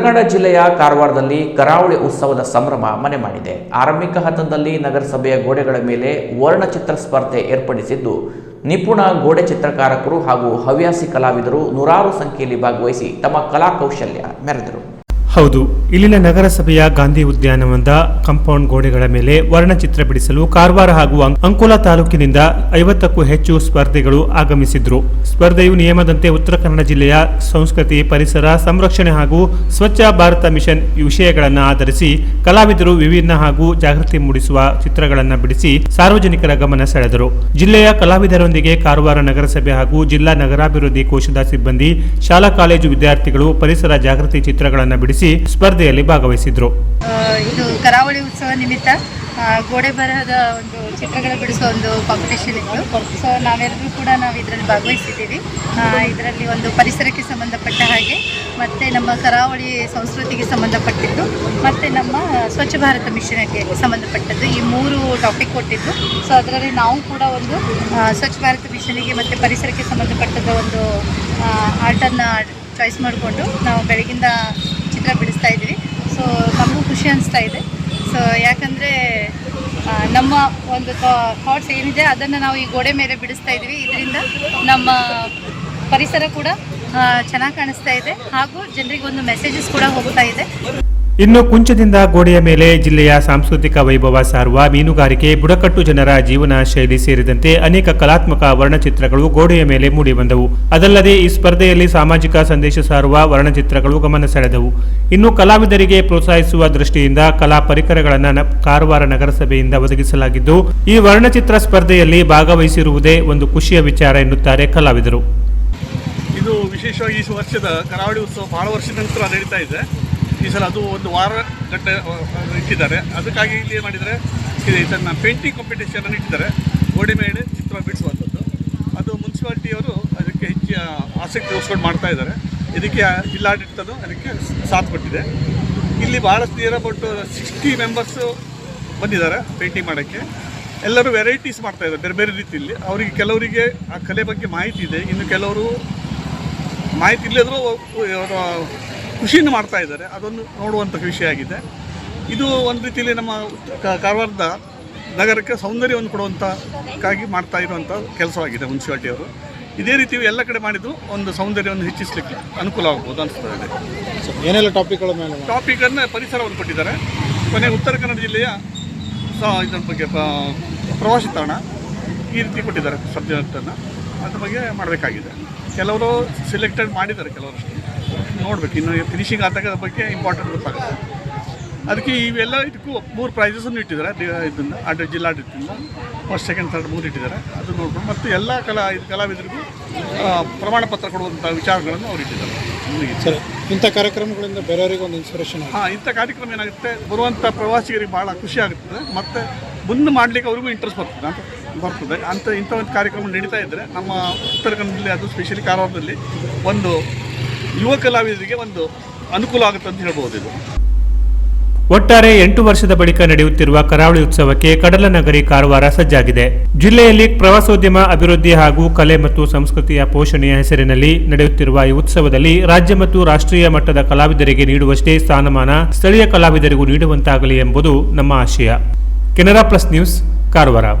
ಕನ್ನಡ ಜಿಲ್ಲೆಯ ಕಾರವಾರದಲ್ಲಿ ಕರಾವಳಿ ಉತ್ಸವದ ಸಂಭ್ರಮ ಮನೆ ಮಾಡಿದೆ. ಆರಂಭಿಕ ಹಂತದಲ್ಲಿ ನಗರಸಭೆಯ ಗೋಡೆಗಳ ಮೇಲೆ ವರ್ಣಚಿತ್ರ ಸ್ಪರ್ಧೆ ಏರ್ಪಡಿಸಿದ್ದು, ನಿಪುಣ ಗೋಡೆ ಚಿತ್ರಕಾರಕರು ಹಾಗೂ ಹವ್ಯಾಸಿ ಕಲಾವಿದರು ನೂರಾರು ಸಂಖ್ಯೆಯಲ್ಲಿ ಭಾಗವಹಿಸಿ ತಮ್ಮ ಕಲಾ ಕೌಶಲ್ಯ ಮೆರೆದರು. ಹೌದು, ಇಲ್ಲಿನ ನಗರಸಭೆಯ ಗಾಂಧಿ ಉದ್ಯಾನವನದ ಕಾಂಪೌಂಡ್ ಗೋಡೆಗಳ ಮೇಲೆ ವರ್ಣಚಿತ್ರ ಬಿಡಿಸಲು ಕಾರವಾರ ಹಾಗೂ ಅಂಕೋಲಾ ತಾಲೂಕಿನಿಂದ ಐವತ್ತಕ್ಕೂ ಹೆಚ್ಚು ಸ್ಪರ್ಧಿಗಳು ಆಗಮಿಸಿದ್ರು. ಸ್ಪರ್ಧೆಯು ನಿಯಮದಂತೆ ಉತ್ತರ ಕನ್ನಡ ಜಿಲ್ಲೆಯ ಸಂಸ್ಕೃತಿ, ಪರಿಸರ, ಸಂರಕ್ಷಣೆ ಹಾಗೂ ಸ್ವಚ್ಛ ಭಾರತ ಮಿಷನ್ ವಿಷಯಗಳನ್ನು ಆಧರಿಸಿ ಕಲಾವಿದರು ವಿಭಿನ್ನ ಹಾಗೂ ಜಾಗೃತಿ ಮೂಡಿಸುವ ಚಿತ್ರಗಳನ್ನು ಬಿಡಿಸಿ ಸಾರ್ವಜನಿಕರ ಗಮನ ಸೆಳೆದರು. ಜಿಲ್ಲೆಯ ಕಲಾವಿದರೊಂದಿಗೆ ಕಾರವಾರ ನಗರಸಭೆ ಹಾಗೂ ಜಿಲ್ಲಾ ನಗರಾಭಿವೃದ್ಧಿ ಕೋಶದ ಸಿಬ್ಬಂದಿ, ಶಾಲಾ, ಕಾಲೇಜು ವಿದ್ಯಾರ್ಥಿಗಳು ಪರಿಸರ ಜಾಗೃತಿ ಚಿತ್ರಗಳನ್ನು ಬಿಡಿಸಿ ಸ್ಪರ್ಧೆಯಲ್ಲಿ ಭಾಗವಹಿಸಿದ್ರು. ಇದು ಕರಾವಳಿ ಉತ್ಸವ ನಿಮಿತ್ತ ಗೋಡೆ ಬರಹದ ಒಂದು ಚಿತ್ರಗಳ ಬಿಡಿಸುವ ಒಂದು ಕಾಂಪಿಟೇಷನ್ ಇತ್ತು. ಸೊ ನಾವೆಲ್ಲರೂ ಕೂಡ ನಾವು ಇದರಲ್ಲಿ ಭಾಗವಹಿಸಿದ್ದೀವಿ. ಇದರಲ್ಲಿ ಒಂದು ಪರಿಸರಕ್ಕೆ ಸಂಬಂಧಪಟ್ಟ ಹಾಗೆ, ಮತ್ತು ನಮ್ಮ ಕರಾವಳಿ ಸಂಸ್ಕೃತಿಗೆ ಸಂಬಂಧಪಟ್ಟಿದ್ದು, ಮತ್ತು ನಮ್ಮ ಸ್ವಚ್ಛ ಭಾರತ ಮಿಷನ್ಗೆ ಸಂಬಂಧಪಟ್ಟದ್ದು ಈ ಮೂರು ಟಾಪಿಕ್ ಕೊಟ್ಟಿದ್ದು. ಸೊ ಅದರಲ್ಲಿ ನಾವು ಕೂಡ ಒಂದು ಸ್ವಚ್ಛ ಭಾರತ ಮಿಷನಿಗೆ ಮತ್ತು ಪರಿಸರಕ್ಕೆ ಸಂಬಂಧಪಟ್ಟದ ಒಂದು ಆರ್ಟನ್ನು ಚಾಯ್ಸ್ ಮಾಡಿಕೊಂಡು ನಾವು ಬೆಳಗಿಂದ ಚಿತ್ರ ಬಿಡಿಸ್ತಾ ಇದ್ದೀವಿ. ಸೊ ನಮಗೂ ಖುಷಿ ಅನಿಸ್ತಾ ಇದೆ. ಸೊ ಯಾಕಂದರೆ ನಮ್ಮ ಒಂದು ಥಾಟ್ಸ್ ಏನಿದೆ, ಅದನ್ನು ನಾವು ಈ ಗೋಡೆ ಮೇಲೆ ಬಿಡಿಸ್ತಾ ಇದ್ದೀವಿ. ಇದರಿಂದ ನಮ್ಮ ಪರಿಸರ ಕೂಡ ಚೆನ್ನಾಗಿ ಕಾಣಿಸ್ತಾ ಇದೆ. ಹಾಗೂ ಜನರಿಗೆ ಒಂದು ಮೆಸೇಜಸ್ ಕೂಡ ಹೋಗ್ತಾ ಇದೆ. ಇನ್ನು ಕುಂಚದಿಂದ ಗೋಡೆಯ ಮೇಲೆ ಜಿಲ್ಲೆಯ ಸಾಂಸ್ಕೃತಿಕ ವೈಭವ ಸಾರುವ ಮೀನುಗಾರಿಕೆ ಬುಡಕಟ್ಟು ಜನರ ಜೀವನ ಶೈಲಿ ಸೇರಿದಂತೆ ಅನೇಕ ಕಲಾತ್ಮಕ ವರ್ಣಚಿತ್ರಗಳು ಗೋಡೆಯ ಮೇಲೆ ಮೂಡಿಬಂದವು ಅದಲ್ಲದೆ ಈ ಸ್ಪರ್ಧೆಯಲ್ಲಿ ಸಾಮಾಜಿಕ ಸಂದೇಶ ಸಾರುವ ವರ್ಣಚಿತ್ರಗಳು ಗಮನ ಸೆಳೆದವು. ಇನ್ನು ಕಲಾವಿದರಿಗೆ ಪ್ರೋತ್ಸಾಹಿಸುವ ದೃಷ್ಟಿಯಿಂದ ಕಲಾ ಪರಿಕರಗಳನ್ನು ಕಾರವಾರ ನಗರಸಭೆಯಿಂದ ಒದಗಿಸಲಾಗಿದ್ದು, ಈ ವರ್ಣಚಿತ್ರ ಸ್ಪರ್ಧೆಯಲ್ಲಿ ಭಾಗವಹಿಸಿರುವುದೇ ಒಂದು ಖುಷಿಯ ವಿಚಾರ ಎನ್ನುತ್ತಾರೆ ಕಲಾವಿದರು. ಇದು ವಿಶೇಷವಾಗಿ ಈ ವರ್ಷದ ಕರಾವಳಿ ಉತ್ಸವ ಬಹಳ ವರ್ಷದ ನಂತರ ನಡೀತಾ ಇದೆ. ಈ ಸಲ ಅದು ಒಂದು ವಾರ ಗಂಟೆ ಇಟ್ಟಿದ್ದಾರೆ. ಅದಕ್ಕಾಗಿ ಇಲ್ಲಿ ಏನು ಮಾಡಿದರೆ ಇದು ಇದನ್ನು ಪೇಂಟಿಂಗ್ ಕಾಂಪಿಟೇಷನ್ ಅನ್ನು ಇಟ್ಟಿದ್ದಾರೆ. ಗೋಡೆ ಮೇಲೆ ಚಿತ್ರ ಬಿಡಿಸುವಂಥದ್ದು. ಅದು ಮುನ್ಸಿಪಾಲ್ಟಿಯವರು ಅದಕ್ಕೆ ಹೆಚ್ಚು ಆಸಕ್ತಿ ತೋರಿಸ್ಕೊಂಡು ಮಾಡ್ತಾ ಇದ್ದಾರೆ. ಇದಕ್ಕೆ ಜಿಲ್ಲಾಡಳಿತನೂ ಅದಕ್ಕೆ ಸಾಥ್ ಕೊಟ್ಟಿದೆ. ಇಲ್ಲಿ ಭಾಳಷ್ಟು ನಿಯರ್ ಅಬೌಟ್ ಸಿಕ್ಸ್ಟಿ ಮೆಂಬರ್ಸು ಬಂದಿದ್ದಾರೆ ಪೇಂಟಿಂಗ್ ಮಾಡೋಕ್ಕೆ. ಎಲ್ಲರೂ ವೆರೈಟೀಸ್ ಮಾಡ್ತಾ ಇದ್ದಾರೆ, ಬೇರೆ ಬೇರೆ ರೀತಿಯಲ್ಲಿ. ಅವರಿಗೆ ಕೆಲವರಿಗೆ ಆ ಕಲೆ ಬಗ್ಗೆ ಮಾಹಿತಿ ಇದೆ. ಇನ್ನು ಕೆಲವರು ಮಾಹಿತಿ ಇಲ್ಲದ್ರೂ ಅವರು ಖುಷಿಯನ್ನು ಮಾಡ್ತಾ ಇದ್ದಾರೆ. ಅದೊಂದು ನೋಡುವಂಥ ವಿಷಯ ಆಗಿದೆ. ಇದು ಒಂದು ರೀತಿಯಲ್ಲಿ ನಮ್ಮ ಕಾರವಾರದ ನಗರಕ್ಕೆ ಸೌಂದರ್ಯವನ್ನು ಕೊಡುವಂಥಕ್ಕಾಗಿ ಮಾಡ್ತಾ ಇರುವಂಥ ಕೆಲಸವಾಗಿದೆ ಮುನ್ಸಿಪಾಲ್ಟಿಯವರು. ಇದೇ ರೀತಿ ಎಲ್ಲ ಕಡೆ ಮಾಡಿದ್ದು ಒಂದು ಸೌಂದರ್ಯವನ್ನು ಹೆಚ್ಚಿಸಲಿಕ್ಕೆ ಅನುಕೂಲ ಆಗ್ಬೋದು ಅನಿಸ್ತಾ ಇದೆ ಏನೆಲ್ಲ ಟಾಪಿಕ್ಗಳ ಮೇಲೆ ಟಾಪಿಕನ್ನು ಪರಿಸರವನ್ನು ಕೊಟ್ಟಿದ್ದಾರೆ. ಕೊನೆ ಉತ್ತರ ಕನ್ನಡ ಜಿಲ್ಲೆಯ ಸಹ ಇದರ ಬಗ್ಗೆ ಪ್ರವಾಸಿ ತಾಣ ಈ ರೀತಿ ಕೊಟ್ಟಿದ್ದಾರೆ ಸಬ್ಜೆಕ್ಟನ್ನು ಅದ್ರ ಬಗ್ಗೆ ಮಾಡಬೇಕಾಗಿದೆ. ಕೆಲವರು ಸಿಲೆಕ್ಟೆಡ್ ಮಾಡಿದ್ದಾರೆ ಕೆಲವರಷ್ಟು. ನೋಡ್ಬೇಕು ಇನ್ನು ಫಿನಿಶಿಂಗ್ ಆದಾಗ ಅದ್ರ ಬಗ್ಗೆ ಇಂಪಾರ್ಟೆಂಟ್ ಗೊತ್ತಾಗುತ್ತೆ ಅದಕ್ಕೆ ಇವೆಲ್ಲ ಇದಕ್ಕೂ ಮೂರು ಪ್ರೈಸಸನ್ನು ಇಟ್ಟಿದ್ದಾರೆ. ಇದನ್ನು ಆಡ ಜಿಲ್ಲಾಡಳಿತದಿಂದ ಫಸ್ಟ್ ಸೆಕೆಂಡ್ ಥರ್ಡ್ ಮೂರು ಇಟ್ಟಿದ್ದಾರೆ. ಅದು ನೋಡ್ಕೊಂಡು ಮತ್ತು ಎಲ್ಲ ಕಲಾ ಇದು ಕಲಾವಿದರಿಗೂ ಪ್ರಮಾಣಪತ್ರ ಪ್ರಮಾಣ ಪತ್ರ ಕೊಡುವಂಥ ವಿಚಾರಗಳನ್ನು ಅವ್ರು ಇಟ್ಟಿದ್ದಾರೆ. ಸರಿ. ಇಂಥ ಕಾರ್ಯಕ್ರಮಗಳಿಂದ ಬೇರೆಯವರಿಗೆ ಒಂದು ಇನ್ಸ್ಪಿರೇಷನ್ ಹಾಂ ಇಂಥ ಕಾರ್ಯಕ್ರಮ ಏನಾಗುತ್ತೆ? ಬರುವಂಥ ಪ್ರವಾಸಿಗರಿಗೆ ಭಾಳ ಖುಷಿ ಆಗುತ್ತದೆ. ಮತ್ತು ಮುಂದೆ ಮಾಡಲಿಕ್ಕೆ ಅವ್ರಿಗೂ ಇಂಟ್ರೆಸ್ಟ್ ಬರ್ತದೆ ಅಂತ ಬರ್ತದೆ. ಅಂತ ಇಂಥ ಒಂದು ಕಾರ್ಯಕ್ರಮ ನಡೀತಾ ಇದ್ದರೆ ನಮ್ಮ ಉತ್ತರ ಕನ್ನಡದಲ್ಲಿ ಅದು ಸ್ಪೆಷಲಿ ಕಾರವಾರದಲ್ಲಿ ಒಂದು ಯುವ ಕಲಾವಿದರಿಗೆ ಒಂದು ಅನುಕೂಲ ಆಗುತ್ತೆ ಅಂತ ಹೇಳ್ಬೋದು ಇದು. ಒಟ್ಟಾರೆ ಎಂಟು ವರ್ಷದ ಬಳಿಕ ನಡೆಯುತ್ತಿರುವ ಕರಾವಳಿ ಉತ್ಸವಕ್ಕೆ ಕಡಲ ನಗರಿ ಕಾರವಾರ ಸಜ್ಜಾಗಿದೆ. ಜಿಲ್ಲೆಯಲ್ಲಿ ಪ್ರವಾಸೋದ್ಯಮ ಅಭಿವೃದ್ಧಿ ಹಾಗೂ ಕಲೆ ಮತ್ತು ಸಂಸ್ಕೃತಿಯ ಪೋಷಣೆಯ ಹೆಸರಿನಲ್ಲಿ ನಡೆಯುತ್ತಿರುವ ಈ ಉತ್ಸವದಲ್ಲಿ ರಾಜ್ಯ ಮತ್ತು ರಾಷ್ಟ್ರೀಯ ಮಟ್ಟದ ಕಲಾವಿದರಿಗೆ ನೀಡುವಷ್ಟೇ ಸ್ಥಾನಮಾನ ಸ್ಥಳೀಯ ಕಲಾವಿದರಿಗೂ ನೀಡುವಂತಾಗಲಿ ಎಂಬುದು ನಮ್ಮ ಆಶಯ. Canara plus news કારવારા